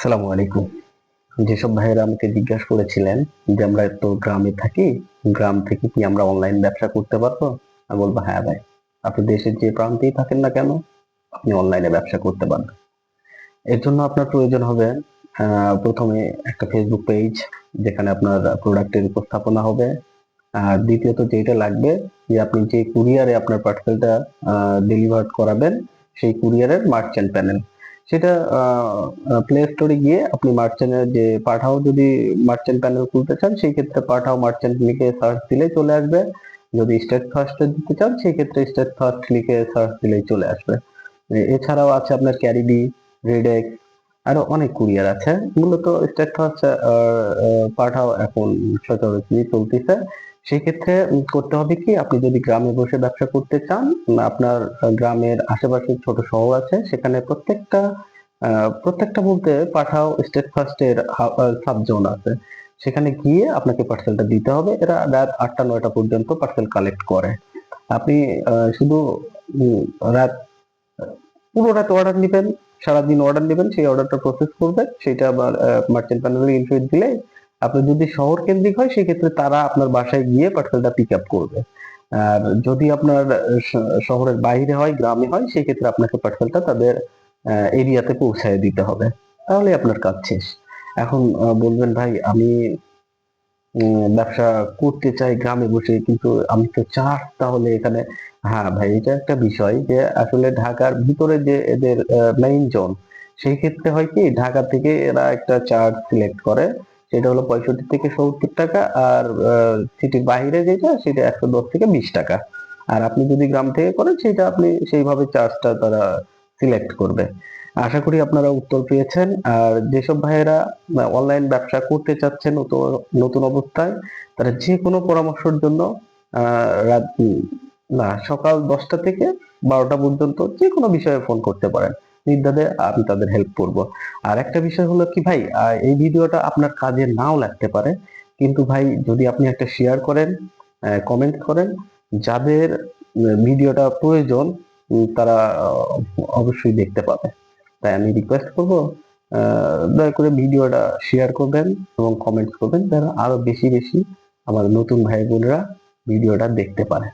আসসালামু আলাইকুম। যেসব ভাইয়েরা আমাকে জিজ্ঞাসা করেছিলেন যে আমরা তো গ্রামে থাকি, গ্রাম থেকে কি আমরা অনলাইন ব্যবসা করতে পারব? আমি বলব হ্যাঁ ভাই, আপনি দেশের যে প্রান্তেই থাকেন না কেন, আপনি অনলাইনে ব্যবসা করতে পারবেন। এর জন্য আপনার প্রয়োজন হবে প্রথমে একটা ফেসবুক পেজ যেখানে আপনার প্রোডাক্টের উপস্থাপনা হবে। আর দ্বিতীয়ত যেটা লাগবে, যে আপনি যে কুরিয়ারে আপনার পার্সেলটা ডেলিভার করাবেন, সেই কুরিয়ারের মার্চেন্ট প্যানেল সেটা প্লে স্টোরে গিয়ে আপনি মার্চেন্টের যে পাঠাও যদি মার্চেন্ট প্যানেল খুলতে চান, সেই ক্ষেত্রে পাঠাও মার্চেন্ট লিখে সার্চ দিলে চলে আসবে। যদি স্টেট ফার্স্টে দিতে চান, সেই ক্ষেত্রে স্টেট ফার্স্ট লিখে সার্চ দিলেই চলে আসবে। এছাড়াও আছে আপনার ক্যারিবি রেডেক্স আরও অনেক কুরিয়ার আছে। মূলত স্টেট ফার্স্ট পাঠাও এখন সচরাচরই চলতেছে। সেক্ষেত্রে করতে হবে কি, আপনি যদি গ্রামে বসে ব্যবসা করতে চান, আপনার গ্রামের আশেপাশে ছোট শহর আছে, সেখানে প্রত্যেকটা প্রত্যেকটা বলতে পাঠাও স্টেট ফার্স্টের সাব জোন আছে। সেখানে গিয়ে আপনাকে পার্সেলটা দিতে হবে। এরা রাত আটটা, নয়টা পর্যন্ত পার্সেল কালেক্ট করে। আপনি শুধু রাত পুরো রাত অর্ডার নেবেন। সারাদিন অর্ডার নেবেন সেই অর্ডারটা প্রসেস করবে, সেটা আবার মার্চেন্ট প্যানেলে ইনফ্লুয়েন্স দিলে আপনি যদি শহর কেন্দ্রিক হয় সেক্ষেত্রে তারা আপনার বাসায় গিয়ে পার্সেলটা পিক আপ করবে। আর যদি আপনার শহরের বাইরে হয়, গ্রামে হয় সেক্ষেত্রে আপনাকে পার্সেলটা তাদের এরিয়াতে পৌঁছায় দিতে হবে। তাহলে আপনার কাজ শেষ। এখন বলবেন, ভাই, আমি ব্যবসা করতে চাই গ্রামে বসে, কিন্তু আমি তো চার্জ তাহলে এখানে হ্যাঁ ভাই, এটা একটা বিষয় যে আসলে ঢাকার ভিতরে যে এদের মেইন জোন সেই ক্ষেত্রে হয় কি, ঢাকা থেকে এরা একটা চার্জ সিলেক্ট করে, সেটা হলো পঁয়ষট্টি থেকে সত্তর টাকা আর সিটির বাইরে যেটা, সেটা একশো দশ থেকে বিশ টাকা। আর আপনি যদি গ্রাম থেকে করেন, সেটা আপনি সেইভাবে চার্জটা তারা সিলেক্ট করবে। আশা করি আপনারা উত্তর পেয়েছেন। আর যেসব ভাইয়েরা অনলাইন ব্যবসা করতে চাচ্ছেন নতুন অবস্থায়, তারা যে কোনো পরামর্শের জন্য রাত, না, সকাল দশটা থেকে বারোটা পর্যন্ত যে কোনো বিষয়ে ফোন করতে পারেন। নির্দ্বিধায় আমি তাদের হেল্প করব। আর একটা বিষয় হলো কি ভাই এই ভিডিওটা আপনার কাজে নাও লাগতে পারে। কিন্তু ভাই, যদি আপনি একটা শেয়ার করেন কমেন্ট করেন, যাদের ভিডিওটা প্রয়োজন তারা অবশ্যই দেখতে পাবে। তাই আমি রিকোয়েস্ট করব দয়া করে ভিডিওটা শেয়ার করবেন এবং কমেন্টস করবেন যারা আরও বেশি বেশি আমার নতুন ভাই বোনেরা ভিডিওটা দেখতে পারে।